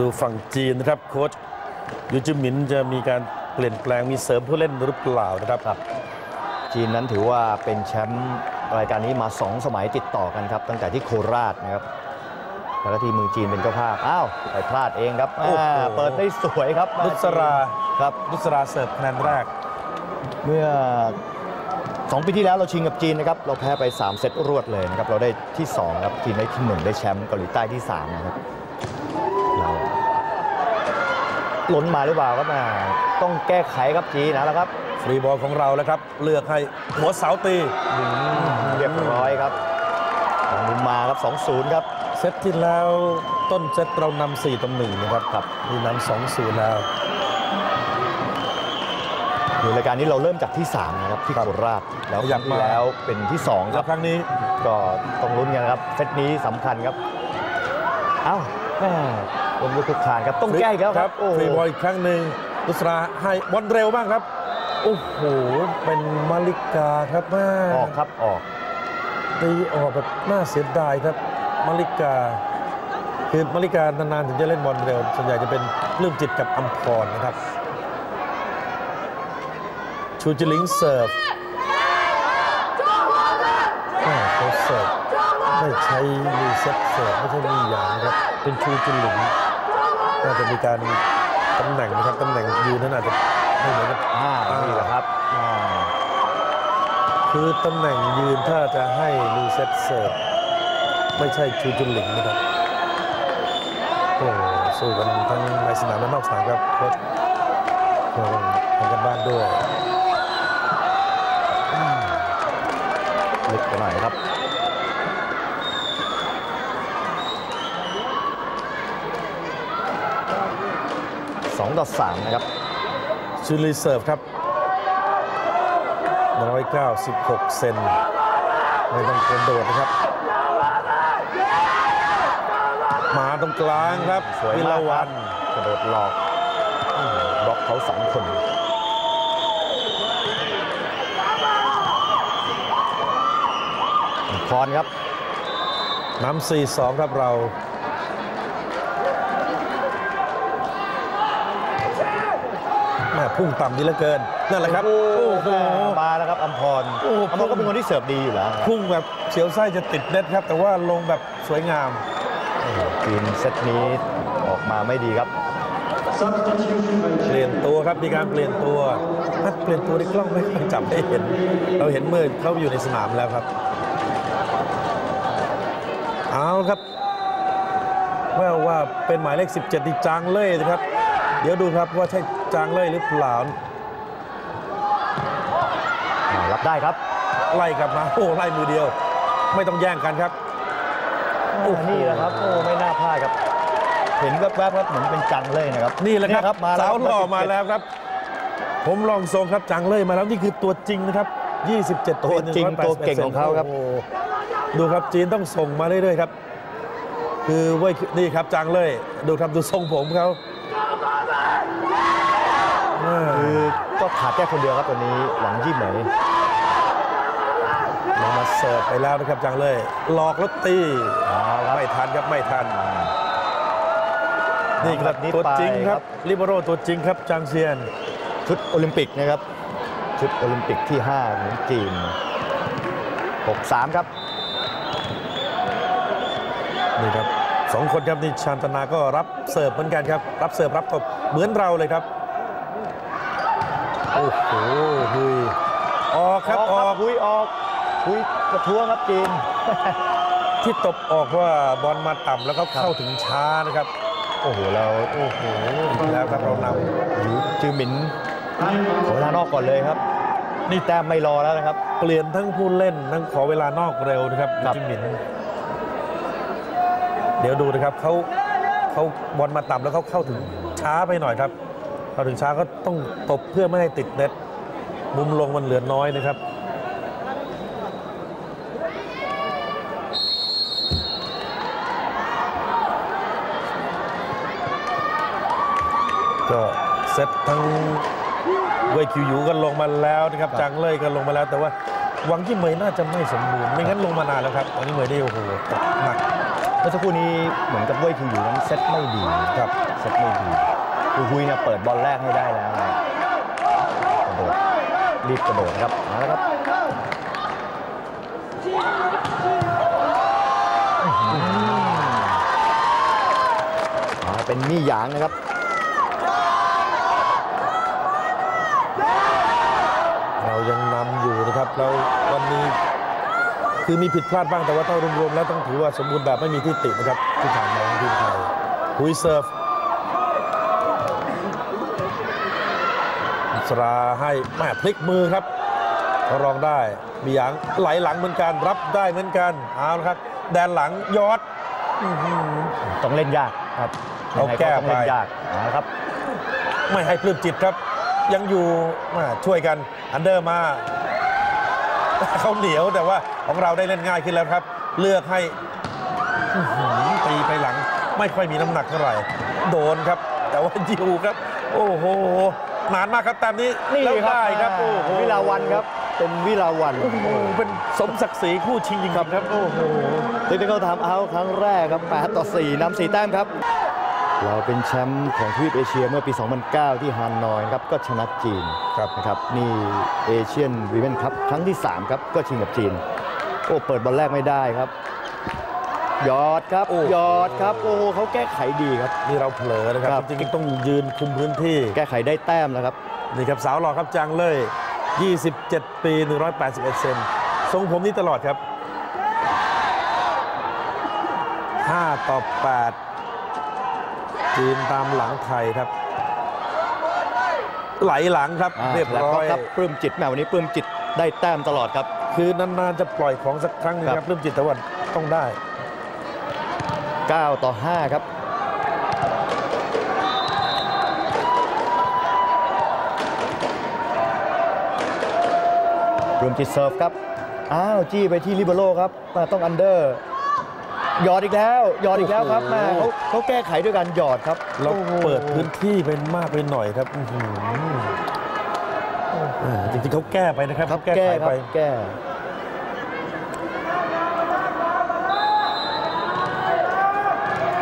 ดี๋ยวดูฝั่งจีนนะครับโค้ชยูจิมินจะมีการเปลี่ยนแปลงมีเสริมผู้เล่นหรือเปล่านะครับครับ จีนนั้นถือว่าเป็นแชมป์รายการนี้มา 2 สมัยติดต่อกันครับ ตั้งแต่ที่โคราชนะครับแล้วก็ที่เมืองจีนเป็นเจ้าภาพอ้าวไปพลาดเองครับโอ้โหอ่าเปิดได้สวยครับนุสราครับนุสราเสิร์ฟคะแนนแรก เมื่อ2ปีที่แล้วเราชิงกับจีนนะครับ เราแพ้ไป 3 เซตรวดเลยนะครับ เราได้ที่ 2 ครับ จีนได้ที่ 1 ได้แชมป์เกาหลีใต้ที่ 3 นะครับ ล้นมาหรือเปล่าครับอ่าต้องแก้ไขครับจีนนะครับ ฟรีบอลของเราแล้วครับ เลือกให้หัวเสาตีอืมเรียบร้อยครับทางมุมมาครับ 2-0 ครับ เซตที่แล้วต้นเซตเรานำ4ต่อหนึ่งนะครับครับมีนำสองศูนย์แล้วในรายการนี้เราเริ่มจากที่ 3 นะครับ ที่โคราชแล้วครั้งที่แล้วเป็นที่2คแล้รัวบครั้งนี้ก็ต้องลุ้นกันครับเซตนี้สำคัญครับ เอ้าแม่ ลงลูกคุกคานครับต้องแก้อีกแล้วครับฟรีบอลอีกครั้งหนึ่งนุสราให้บอลเร็วบ้างครับโอ้โหเป็นมาลิกาครับแม่ออกครับออกตีออกแบบน่าเสียดายครับมาลิกาคือมาริกานานๆถึงจะเล่นบอลเร็วส่วนใหญ่จะเป็นเรื่องจิตกับอัมพรนะครับ ชูจิลิงเสิร์ฟเขาเสิร์ฟไม่ใช้รีเซ็ตเสิร์ฟไม่ใช่มีอย่างนะครับเป็นชูจิลิง น่าจะมีการตำแหน่งนะครับตำแหน่งยืนนั้นอาจจะไม่เหมือนกับอ่านี่แหละครับอ่าคือตำแหน่งยืนถ้าจะให้รีเซ็ตเสิร์ฟไม่ใช่ชูจิลิงนะครับโอ้สู้กันทั้งในสนามและนอกสนามครับโค้ชเพื่อทำกันบ้านด้วยลึกไปหน่อยครับ สอง ต่อสามนะครับชิลีเซิร์ฟครับ196 เซนไม่ต้องกระโดดนะครับ มาตรงกลางครับสวยวิมาลากควัรับนกระโดดหลอกอืมบล็อกเขาสองคนพรครับน้ำ4 2 ครับเรา ม่พุ่งต่ำดีเหลือเกินนั่นแหละครับโอ้โหมาแล้วครับอัมพรโอ้โหอัมพรก็เป็นคนที่เสิร์ฟดีอยู่แล้วครับพุ่งแบบเฉียวไส้จะติดเน็ตครับ แต่ว่าลงแบบสวยงามโอ้โหทีมเซตนี้ออกมาไม่ดีครับ เปลี่ยนตัวครับมีการเปลี่ยนตัวถ้าเปลี่ยนตัวในกล้องไม่ค่อยจับให้เห็น เราเห็นเมื่อเขาอยู่ในสนามแล้วครับ เอาครับแววว่าเป็นหมายเลข 17ที่จางเล่ยนะครับ เดี๋ยวดูครับว่าใช่ จางเล่ยหรือเปล่าอ่ารับได้ครับ ไล่กลับมาโอ้ไล่มือเดียว ไม่ต้องแย่งกันครับโอ้โหนี่แหละครับโอ้ไม่น่าพลาดครับ เห็นแวบๆครับเหมือนเป็นจังเลยนะครับ นี่แหละครับมาแล้วสาวหล่อมาแล้วครับ ผมลองทรงครับจังเลยมาแล้วนี่คือตัวจริงนะครับ 27 ตัวจริง181ตัวเก่งของเขาครับโโหดูครับจีนต้องส่งมาเรื่อยๆครับ คือเว้ยนี่ครับจังเลย ดูครับดูทรงผมเขาอ่า คือก็ขาดแค่คนเดียวครับตัวนี้หวังยี่เหมยลงมาเสิร์ฟไปแล้วนะครับจังเลยหลอกแล้วตีเอาครับไม่ทันครับไม่ทันนี่ครับแบบนี้ตัวจริงไปคครัรับบลิเบโรตัวจริงครับจางเซียน ชุดโอลิมปิกนะครับ ชุดโอลิมปิกที่ 5 ของจีน 6-3 ครับ นี่ครับสองคนครับนี่ชานตนาก็รับเสิร์ฟเหมือนกันครับ รับเสิร์ฟรับตบเหมือนเราเลยครับ โอ้โหหุยออกครับออกคุยออกคุยกระท้วงครับจีน ที่ตบออกเพราะว่าบอลมาต่ำแล้วเขาเข้าถึงช้านะครับ โอ้โหเราโอ้โหอีกแล้วครับเรานหยูจือหมินขอเวลานอกก่อนเลยครับ นี่แต้มไม่รอแล้วนะครับำเปลี่ยนทั้งผู้เล่นทั้งขอเวลานอกเร็วนะครับครับจิมมิน เดี๋ยวดูนะครับเขาเขาบอลมาต่ำแล้วเขาเข้าถึงช้าไปหน่อยครับ เข้าถึงช้าก็ต้องตบเพื่อไม่ให้ติดเน็ต มุมลงมันเหลือน้อยนะครับก็เซตทั้งเวยคิวยูก็ลงมาแล้วนะครับครับจังเลยก็ลงมาแล้วแต่ว่าหวังที่เหมยน่าจะไม่สมบูรณ์ไม่งั้นลงมานานแล้วครับหวังที่เหมยได้โอ้โหตกหนักเมื่อสักครู่นี้เหมือนกับเว่ยคิงอยู่นั้นเซตไม่ดีครับเซตไม่ดี คือฮุยเนี่ยเปิดบอลแรกให้ได้แล้วนะกระโดดรีบกระโดดครับมาแล้วครับมาเป็นมี่หยางนะครับเรายังนำอยู่นะครับแล้ววันนี้คือมีผิดพลาดบ้างแต่ว่าถ้ารวมๆแล้วต้องถือว่าสมบูรณ์แบบไม่มีที่ตินะครับที่ผ่านมาของทีมไทยหุยเซิร์ฟ อิสราให้แม่พลิกมือครับเขารองได้ มีหยางไหลหลังเหมือนกันรับได้เหมือนกันเอาละครับ แดนหลังยอดอื้อหือต้องเล่นยากครับเอาแก้ยังไงต้องเล่นไปยากนะครับ ไม่ให้ปลื้มจิตครับ ยังอยู่มาช่วยกันอันเดอร์มาเขาเหนียวแต่ว่าของเราได้เล่นง่ายขึ้นแล้วครับ เลือกให้อื้อหือตีไปหลัง ไม่ค่อยมีน้ำหนักเท่าไหร่ โดนครับ แต่ว่าอยู่ครับ โอ้โห นานมากครับแต้มนี้นี่แล้วครับได้ครับโอ้โหวิลาวันครับ เป็นวิลาวันโอ้โหเป็นสมศักดิ์ศรีคู่ชิงจริงๆครับโอ้โหทีนี้เขาทำเอาครั้งแรกครับ8ต่อ4นำ4แต้มครับ เราเป็นแชมป์ของทวีปเอเชียเมื่อปี 2009 ที่ฮานอยครับก็ชนะจีนครับนะครับนี่เอเชียนวีเ e นคัพครั้งที่ 3 ครับก็ชิงกับจีน โอ้เปิดบอลแรกไม่ได้ครับ ยอดครับโอ้ยอดครับโอ้โหเขาแก้ไขดีครับนี่เราเผลอนะครับครับจริงๆต้องยืนคุมพื้นที่ แก้ไขได้แต้มแล้วครับนี่ครับสาวหล่อครับจังเลย27 ปี 181 เซนทรงผมนี้ตลอดครับ 5 ต่อ 8 จีนตามหลังไทยครับ ไหลหลังครับอ่าเรียบแล้วร้ก็อยครับปลื้มจิตแมววันนี้ปลื้มจิตได้แต้มตลอดครับ คือนานๆจะปล่อยของสักครั้งหนึงคครัรับบเริ่มจิตตะวันต้องได้ 9 ต่อ 5 ครับรวมจิตเซิร์ฟครับ อ้าวจี้ไปที่ลิเบโรครับมาต้องอันเดอร์หยอดอีกแล้วหยอดอีกแล้วครับโอ้แม่โหเขาเขาแก้ไขด้วยการหยอดครับเราโอ้โหเปิดพื้นที่เป็นมากไปหน่อยครับอื้อหืออ่าจริงๆเขาแก้ไปนะครับครับเขาแก้แก้ไขครัไปบแก้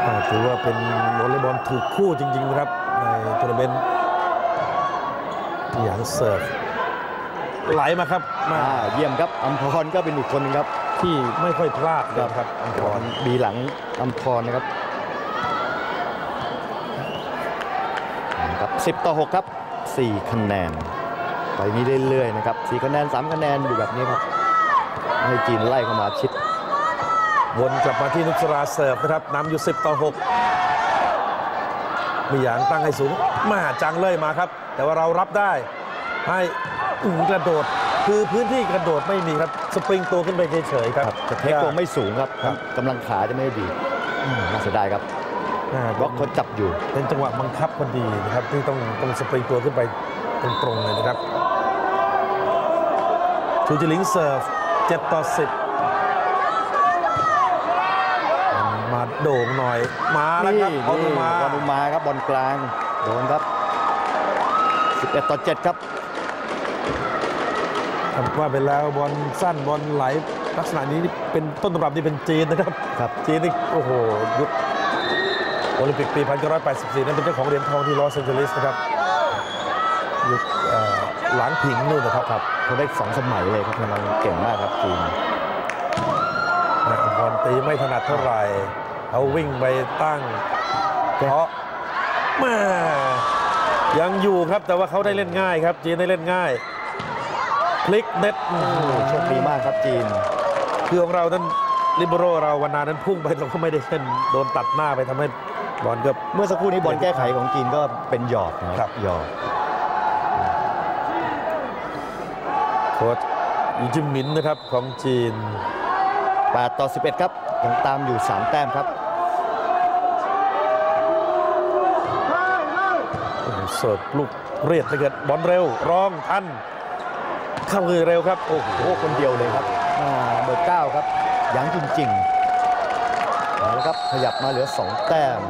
อ่า ถือว่าเป็นวอลเลย์บอลถูกคู่จริงๆนะครับ ในทัวร์นาเมนต์อย่างเสิร์ฟไหลมาครับมาอ่าเยี่ยมครับอัมพรก็เป็นอีกคนหนึงครับ ที่ไม่ค่อยพลาดเลยครับอังกบออรลบีหลังอัมพรนะครับนะครับ10 ต่อ 6 ครับ 4 คะแนน ไปนี้เรื่อยๆนะครับ 4 คะแนน 3 คะแนนอยู่แบบนี้ครับ ให้จีนไล่เข้ามาชิด วนกลับมาที่นุสราเสิร์ฟนะครับนำอยู่ 10 ต่อ 6 มีอย่างตั้งให้สูงมาจังเลยมาครับ แต่ว่าเรารับได้ ให้อื้อหือกระโดดคือพื้นที่กระโดดไม่มีครับ สปริงตัวขึ้นไปเฉยๆครับครับจะเทคตัวไม่สูงครับครับกำลังขาจะไม่ดีอืมน่าเสียดายครับอ่าบล็อกเขาจับอยู่ เป็นจังหวะบังคับพอดีนะครับ ที่ต้องต้องสปริงตัวขึ้นไปตรงๆเลยนะครับชูจิลิงเสิร์ฟ7ต่อ 10 มา โด่งหน่อย มาแล้วครับออนุมาวานุมาครับบอลกลางโดนครับ 11 ต่อ7ครับครับว่าไปแล้วบอลสั้นบอลไหลลักษณะนี้นี่เป็นต้นตำรับนี่เป็นจีนนะครับครับจีนนี่โอ้โหยุคโอลิมปิกปี 1984 นั้นเป็นเจ้าของเหรียญทองที่ลอสแองเจลิสนะครับยุคเอ่อหลังผิงนู่นนะครับครับเขาได้สองสมัยเลยครับกำลังเก่งมากครับจีนนะบอลตีไม่ถนัดเท่าไหร่ เขาวิ่งไปตั้งเพราะแม่ยังอยู่ครับแต่ว่าเขาได้เล่นง่ายครับ จีนได้เล่นง่ายพลิกเน็ตโอ้โหโชคดีมากครับจีนคือของเรานั้นลิเบโรเราวันนานั้นพุ่งไปเราก็ไม่ได้เล่นโดนตัดหน้าไปทำให้บอลก็เมื่อสักครู่นี้บอลแก้ไขของจีนก็เป็นหยอดนะคครัรับหยอดโค้ชยูจินหมินนะครับของจีน8ต่อ11 ครับยังตามอยู่ 3 แต้มครับ เสิร์ฟลูกเรียดเหลยเกิดบอลเร็วร้องทันเข้ามือเร็วครับโอ้โหโอ้คนเดียวเลยครับอ่าเบอร์9ครับยังจริงๆเอาละครับขยับมาเหลือ 2 แต้ม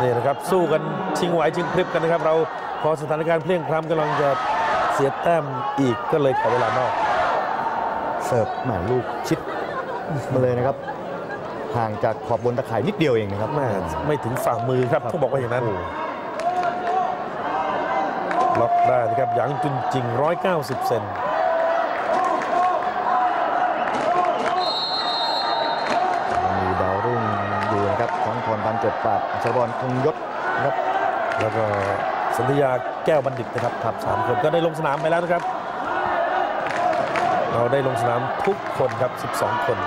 นี่นะครับสู้กันชิงไหวชิงพริบกันนะครับ เราพอสถานการณ์เพลียงพล้ำกำลังจะเสียแต้มอีกก็เลยขอเวลานอก เสิร์ฟแหมลูกชิดมาเลยนะครับห่างจากขอบบนตะข่ายนิดเดียวเองนะครับแม่ไม่ถึงฝ่ามือครับต้องบอกว่าอย่างนั้น ล็อกได้นะครับหยางจุนจริง 190 เซนมีดาวรุ่งอยู่นะครับทั้งพรพันธ์เกิดปราดอัชรบอลคงยศนะครับแล้วก็สัญญาแก้วบัณฑิตนะครับครับสามคนก็ได้ลงสนามไปแล้วนะครับ เราได้ลงสนามทุกคนครับ 12 คน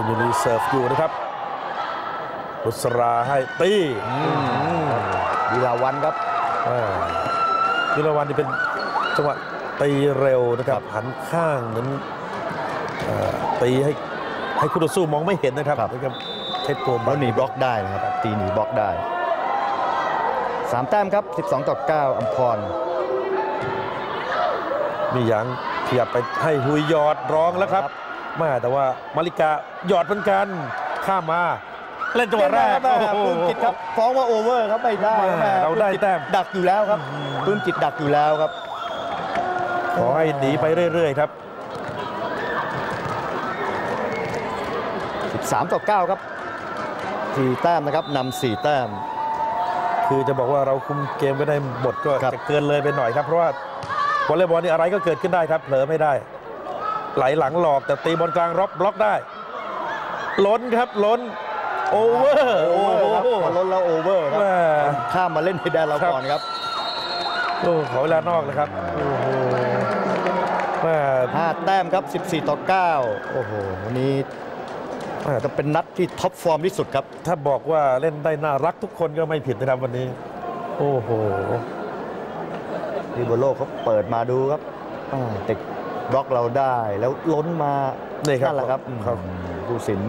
สุนิลีเซิร์ฟอยู่นะครับบุษราให้ตีวีลาวันครับอ่ายุรวันนี่เป็นจังหวะตีเร็วนะครับหันข้างเหมือนเอ่อตีให้ให้คู่ต่อสู้มองไม่เห็นนะครับครับนะครับเทคตัวบอแล้ลวหนีบล็อกได้นะครับ ตีหนีบล็อกได้สามแต้มครับ 12 ต่อ 9 อัมพร มีหยังขยับไปให้หุยหยอดร้องแล้วครับแม่แต่ว่ามาริกา หยอดเหมือนกัน ข้ามมาเล่นจังหวะแรกแม่โอ้โหปลื้มจิตครับฟ้องว่าโอเวอร์ครับไม่ได้แม่แม่เราได้แต้มดักอยู่แล้วครับปลื้มจิตดักอยู่แล้วครับ ขอให้หนีไปเรื่อย ๆ ครับ 13 ต่อ 9 ครับสี่แต้มนะครับนำสี่แต้ม คือจะบอกว่าเราคุมเกมก็ได้หมดก็ครับจะเกินเลยไปหน่อยครับ เพราะว่าวอลเลย์บอลนี่อะไรก็เกิดขึ้นได้ครับเผลอไม่ได้ ไหลหลังหลอกแต่ตีบอลกลางร็อกบล็อกได้ ล้นครับล้นโอเวอร์โอโอ้เวอโหร์ครับพอล้นแล้วโอเวอร์ครับแม่ข้ามมาเล่นในแดนเราครับก่อนครับโอ้ขอเวลานอกนะครับโอ้โหแม่ห้าแต้มครับ 14 ต่อ 9 โอ้โหวันนี้จะเป็นนัดที่ท็อปฟอร์มที่สุดครับ ถ้าบอกว่าเล่นได้น่ารักทุกคนก็ไม่ผิดนะครับวันนี้ โอ้โหริโบโลเขาเปิดมาดูครับอ่าติดบล็อกเราได้แล้วล้นมานี่ครับนั่นแหละครับ ครับอืมผู้สิน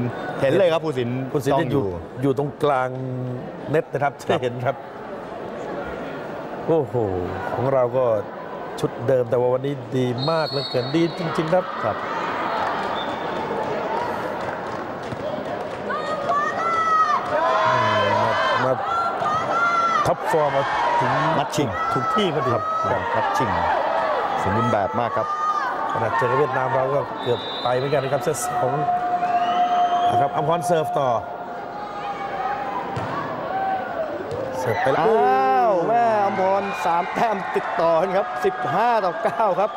เห็นเลยครับผู้สินคุณสินจ้องจะอยู่อยู่ตรงกลางเน็ตนะครับจะเห็นครับโอ้โหของเราก็ชุดเดิมแต่ว่าวันนี้ดีมากเหลือเกินดีจริง ๆ ครับครับอืมมามาท็อปฟอร์มมาถึงนัดชิงถูกที่พอดีครับนัดชิงสมบูรณ์แบบมากครับขนาดเจอกับเวียดนามเราก็เกือบไปเหมือนกันนะครับเซตสอง นะครับอัมพรเซิร์ฟต่อ เสิร์ฟไปแล้วอ้าวแม่อมพรสามแต้มติดต่อกันครับ 15 ต่อ 9 ครับ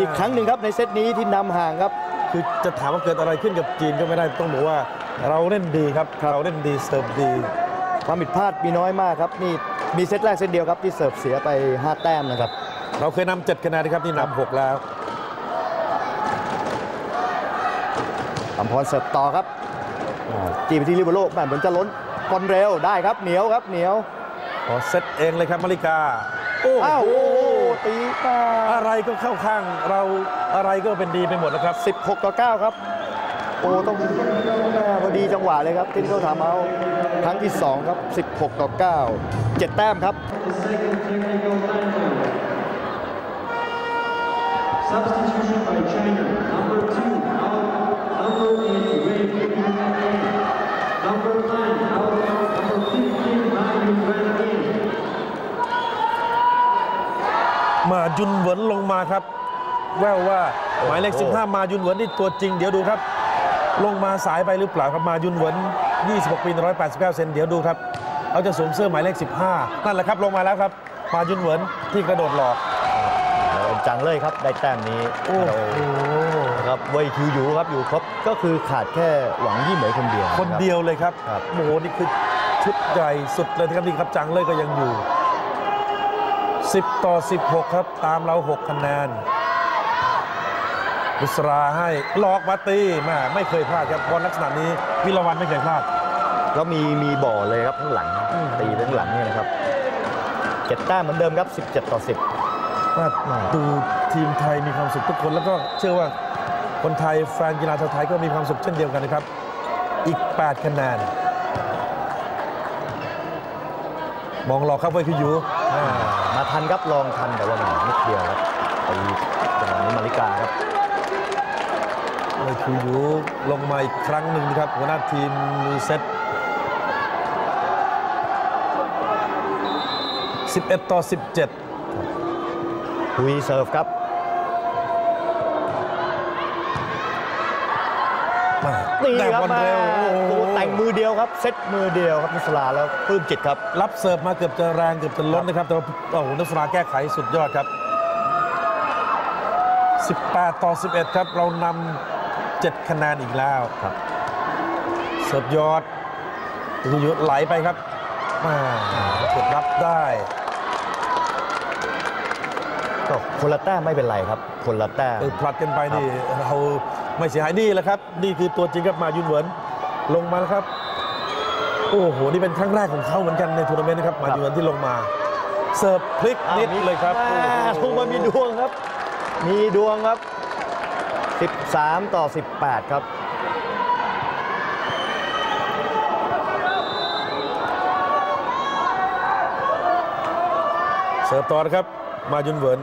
อีกครั้งหนึ่งครับในเซตนี้ที่นำห่างครับ คือจะถามว่าเกิดอะไรขึ้นกับจีนก็ไม่ได้ต้องบอกว่าเราเล่นดีครับ เราเล่นดีเสิร์ฟดีความผิดพลาดมีน้อยมากครับนี่มีเซตแรกเซตเดียวครับที่เสิร์ฟเสียไป 5 แต้มนะครับ เราเคยนำเจ็ดคะแนนนะครับนี่นำหกแล้วอมพรเสิร์ฟต่อครับอ่า จีไปที่ลิเบโรแม่เหมือนจะล้นบอลเร็วได้ครับเหนียวครับเหนียวขอเซตเองเลยครับมาริกาโอ้อ้าวโหโอ้โหตีมาอะไรก็เข้าข้างเราอะไรก็เป็นดีไปหมดแล้วครับ 16 ต่อ 9 ครับ โอ้ต้องแม่พอดีจังหวะเลยครับที่เขาทำเอาครั้งที่ 2 ครับ 16 ต่อ 9 7 แต้มครับ Substitution by China. Number ยุนเหวินลงมาครับ แววว่าหมายเลขโอ้โห15 มายุนเหวินนี่ตัวจริง เดี๋ยวดูครับ ลงมาสายไปหรือเปล่าครับมายุนเหวิน 26 ปี 189 เซนเดี๋ยวดูครับเขาจะสวมเสื้อหมายเลข 15 นั่นแหละครับลงมาแล้วครับ มายุนเหวินที่กระโดดหลอกเราเป็นจังเลยครับได้แต้มนี้โอ้โหครับเวยคิวยูครับอยู่ครบก็คือขาดแค่หวังยี่เหมยคนเดียว คนเดียวเลยครับครับโอ้โหนี่คือชุดใหญ่สุดเลยนะครับนี่ครับจังเลยก็ยังอยู่ 10 ต่อ 16 ครับ ตามเรา 6 คะแนนบุษราให้หลอกมาตีแม่ไม่เคยพลาดครับบอลลักษณะนี้วิลาวันไม่เคยพลาด แล้วมีมีบ่อเลยครับข้างหลังอืมตีไปข้างหลังเนี่ยนะครับเจ็ดแต้มเหมือนเดิมครับ 17 ต่อ 10ว่าดูทีมไทยมีความสุขทุกคนแล้วก็เชื่อว่าคนไทยแฟนกีฬาชาวไทยก็มีความสุขเช่นเดียวกันนะครับ อีก 8 คะแนนมองหลอกครับไว้คืออยู่อ่ามา ทันครับลองทันแต่ว่ามันนิดเดียวครับตีจังหวะนี้มาริกาครับเลยคือยูลงมาอีกครั้งหนึ่งนะครับหัวหน้าทีมมือเซต11 ต่อ 17หุยเซิร์ฟครับ นี่แต่ครับบอลมาเร็วโอ้โห โอ้โหแต่งมือเดียวครับ เซตมือเดียวครับนุสลาแล้วปลื้มจิตครับ รับเสิร์ฟมาเกือบจะแรงเกือบจะล้นนะครับ แต่ว่าโอ้โหนักสราแก้ไขสุดยอดครับ 18 ต่อ 11 ครับ เรานำ7คะแนนอีกแล้วครับ เสิร์ฟยอดตุยุไหลไปครับมาเก็บรับได้ ก็คนละแต้มไม่เป็นไรครับ คนละแต้ม เออผลัดกันไปนี่เรา ไม่เสียหายนี่แหละครับ นี่คือตัวจริงครับมายุนเหวินลงมาแล้วครับ โอ้โห นี่เป็นครั้งแรกของเขาเหมือนกันในทัวร์นาเมนต์นะครับ มายุนเหวินที่ลงมา เสิร์ฟพลิกนิดเลยครับแม่ลโอ้งโหมามีดวงครับ มีดวงครับ 13 ต่อ 18 ครับเสิร์ฟต่อนะครับ มายุนเหวิน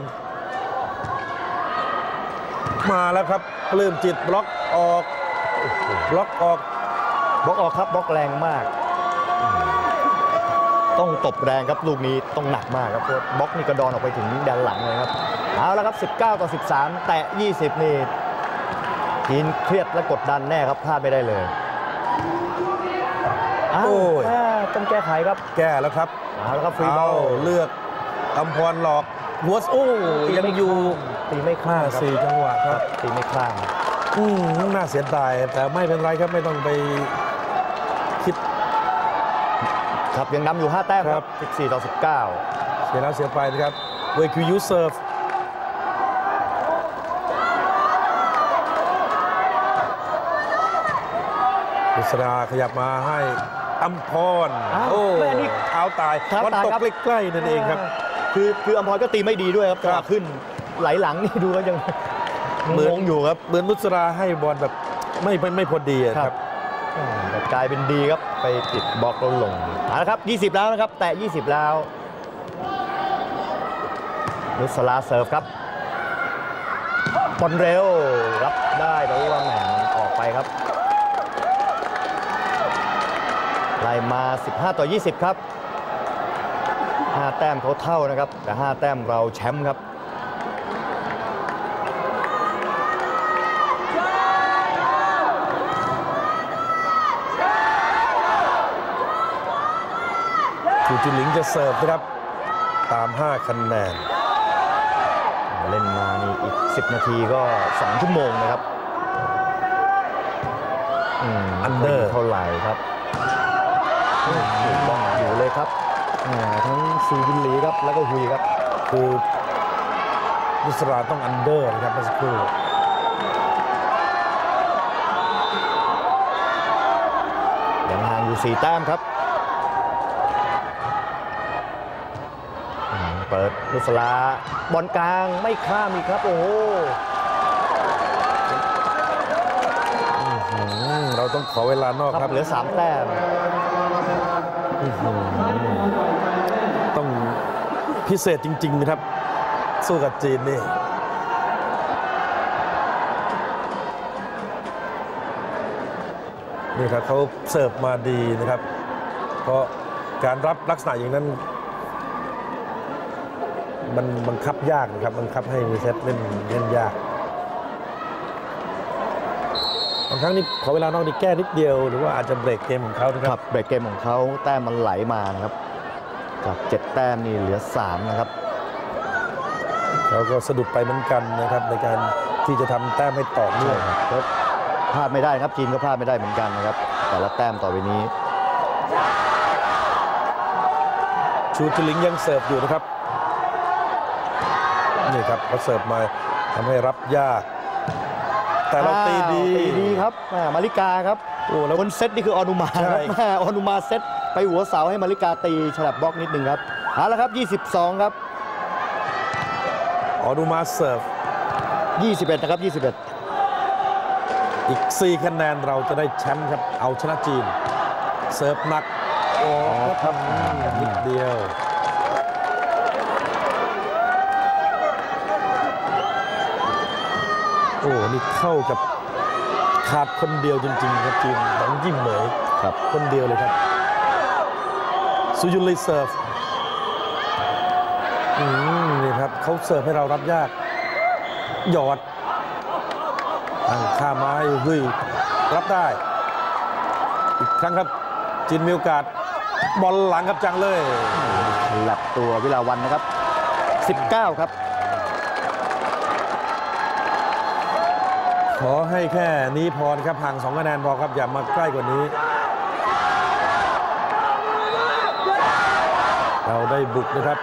มาแล้วครับ ปลื้มจิตบล็อกออกบล็อกออกบล็อกออกครับบล็อกแรงมาก ต้องตบแรงครับลูกนี้ต้องหนักมากครับเพราะบล็อกนี่กระดอนออกไปถึงด้านหลังเลยครับเอาละครับ 19 ต่อ 13 แตะ 20 นี่ทีนเครียดและกดดันแน่ครับพลาดไม่ได้เลยอ้าวโอ้ยแม่ต้องแก้ไขครับ แก้แล้วครับเอาละครับฟรีบอเอาลเลือกอำพรหลอก หัวโอ้ยังอยู่ตีไม่ข้าห้างครับสี่จังหวะครับตีไม่ข้างอืมน่าเสียดายแต่ไม่เป็นไรครับไม่ต้องไปคิด ครับยังนำอยู่ 5 แต้มคครัรับบ14 ต่อ 19 เสียแล้วเสียไปนะครับเวคิวยูเซิร์ฟบุษราขยับมาให้อัมพรอ้าวโอ้แม่นี่เท้าตายเท้าวันตายตกครับใกล้ๆนั่นเองครับ คือคืออัมพรก็ตีไม่ดีด้วยครับครับจังหวะขึ้นไหลหลังนี่ดูก็ยังเหมือนงงอยู่ครับเหมือนนุสราให้บอลแบบไม่ไม่ไม่พอดีอะครับอ่าแต่กลายเป็นดีครับไปติดบล็อกแล้วลงเอาละครับ 20 แล้วนะครับ แตะ20 แล้วนุสลาเซิร์ฟครับบอลเร็วรับได้แต่ว่าแหมมันออกไปครับไล่มา 15 ต่อ 20 ครับ 5 แต้มเขาเท่านะครับ แต่ 5 แต้มเราแชมป์ครับจูจุนหลิงจะเสิร์ฟนะครับ ตาม 5 คะแนน เล่นมานี่อีก 10 นาทีก็ 2 ชั่วโมงนะครับอืม Under ไม่ค่ยเท่าไหร่ครับถูกต้องอยู่เลยครับแหม ทั้งซูบินหลีครับ แล้วก็ฮุยครับ คือนุสราต้องอันเดอร์นะครับเมื่อสักครู่ยังห่างอยู่4แต้มครับ เปิดนุสลาบอลกลางไม่ข้ามอีกครับ โอ้โหเราต้องขอเวลานอกครับ เหลือ3แต้ม พิเศษจริง ๆ นะครับ สู้กับจีนนี่นี่ครับเขาเสิร์ฟมาดีนะครับ เพราะการรับลักษณะอย่างนั้น มันบังคับยากนะครับบังคับให้มีเซตเล่นเล่นยากบางครั้งนี่ขอเวลานอกนี่แก้นิดเดียว หรือว่าอาจจะเบรกเกมของเขานะคครับบเบรกเกมของเขาแต้มมันไหลมานะครับ จาก7แต้มนี่เหลือ 3 นะครับเขาก็สะดุดไปเหมือนกันนะครับในการที่จะทำแต้มให้ต่อเนื่องก็พลาดไม่ได้ครับจีนก็พลาดไม่ได้เหมือนกันนะครับ แต่ละแต้มต่อไปนี้ ชูจิลิงยังเสิร์ฟอยู่นะครับนี่ครับเขาเสิร์ฟมาทำให้รับยาก แต่เราตีดีอ้าวตีดีครับแหม่มาริกาครับโอ้แล้วบนเซตนี่คือออนุมาใช่ครับแหม่ออนุมาเซต ไปหัวเสาให้มาริกาตีฉลับบล็อกนิดนึงครับเอาละครับ 22 ครับ ออดูมาเสิร์ฟ 21 นะครับ 21 อีก 4 คะแนนเราจะได้แชมป์ครับ เอาชนะจีนเสิร์ฟหนัก โอ้ครับนิดเดียวโอ้นี่เข้ากับขาดคนเดียวจริง ๆ ครับจีนหวังยิ่มเหมยครับ คนเดียวเลยครับ ซูยุนลีเซิร์ฟอืมนี่ครับเขาเสิร์ฟให้เรารับยาก หยอดตั้งข้าไม้เฮ้ยรับได้ อีกครั้งครับ จินมีโอกาส บอลหลังครับจังเลยหลับตัววิลาวันนะครับ 19 ครับ ขอให้แค่นี้พอนะครับห่างสองคะแนนพอครับอย่ามาใกล้กว่านี้ เราได้บุกนะครับ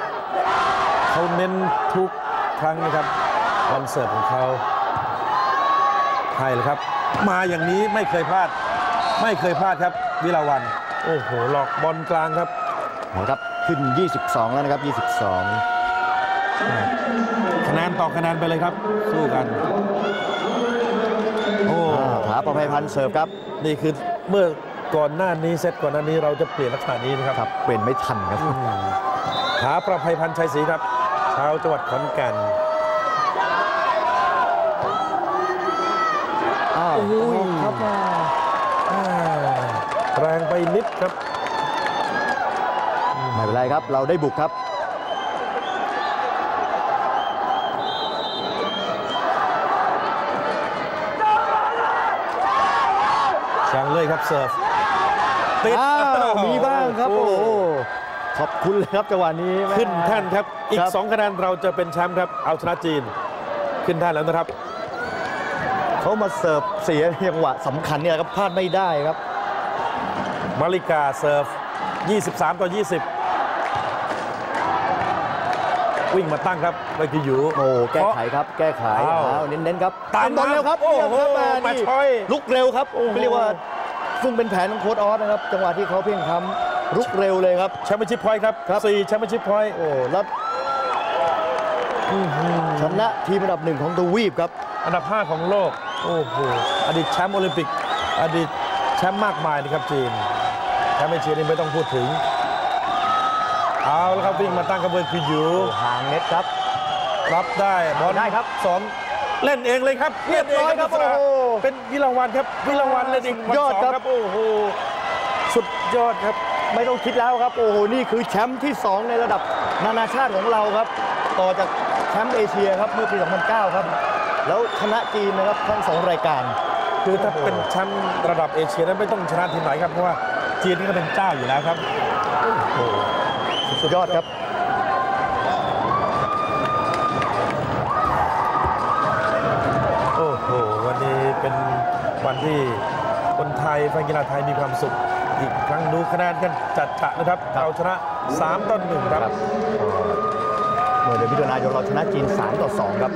เขาเน้นทุกครั้งนะครับคอนเสิร์ตของเขาให้เลยครับ มาอย่างนี้ไม่เคยพลาด ไม่เคยพลาดครับ วิลาวัน โอ้โห หลอกบอลกลางครับนะครับขึ้น 22 แล้วนะครับ 22 คะแนนต่อคะแนนไปเลยครับ สู้กัน โอ้อ่าถาประภัยพันธ์เสิร์ฟครับ นี่คือเมื่อ ก่อนหน้านี้เซตก่อนหน้านี้เราจะเปลี่ยนลักษณะนี้นะครับครับเปลี่ยนไม่ทันครับถาประภัยพันธ์ชัยศรีครับชาวจังหวัดขอนแก่นอ้าวโอ้ยครับมาอ่าแรงไปนิดครับไม่เป็นไรครับ เราได้บุกครับช่างเลยครับเสิร์ฟ ติดอ้าวอ้าวมีบ้างครับ โอ้โหโอ้ขอบคุณเลยครับจังหวะนี้แม่ขึ้นแท่นครับ อีกครับ2คะแนนเราจะเป็นแชมป์ครับ เอาชนะจีน ขึ้นแท่นแล้วนะครับ เขามาเสิร์ฟเสียจังหวะสำคัญเนี่ยครับพลาดไม่ได้ครับ มาริกาเสิร์ฟ 23 ต่อ 20 วิ่งมาตั้งครับไปกิยูโอ้แก้ไขครับ แก้ไขอ้าวอ้าวเน้นๆครับตามบอลเร็วครับโอ้โหเยี่ยมครับมานี่ช่อยลุกเร็วครับโอ้โหเรียกว่า ซึ่งเป็นแผนของโค้ดออสนะครับ จังหวะที่เขาเพียงคำลุกเร็วเลยครับแชมเปี้ยนชิพพอยต์ครับครับสี่แชมเปี้ยนชิพพอยต์โอ้แล้วชนะทีมอันดับหนึ่งของทวีปครับ อันดับ 5 ของโลก โอ้โหอดีตแชมป์โอลิมปิก อดีตแชมป์มากมายนะครับจีนแชมป์เอเชียนี่ไม่ต้องพูดถึง เอาแล้วครับวิ่งมาตั้งกระเบื้องคืออยู่ห่างเน็ตครับ รับได้บอลได้ครับสองเล่นเองเลยครับเรียบร้อยครับเล่นเงโอ้โห เป็นวิลาวันครับวิลาวันเล่นเองวันยอดสองครับโอ้โหสุดยอดครับ ไม่ต้องคิดแล้วครับ โอ้โห นี่คือแชมป์ที่ 2 ในระดับนานาชาติของเราครับ ต่อจากแชมป์เอเชียครับเมื่อปี 2009 ครับ แล้วชนะจีนนะครับทั้งสองรายการ คือถ้าโอ้โหเป็นแชมป์ระดับเอเชียนั้นไม่ต้องชนะทีมไหนครับ เพราะว่าจีนนี่ก็เป็นเจ้าอยู่แล้วครับโอ้โหสุดยอดครับ โอ้โห วันนี้เป็น วันที่คนไทยแฟนกีฬาไทยมีความสุข อีกครั้งดูคะแนนกันจัดฉะนะครับเราชนะ 3ต่อ1ครับครับเมื่อเดือนมิถุนายนเราชนะจีน 3 ต่อ 2 ครับ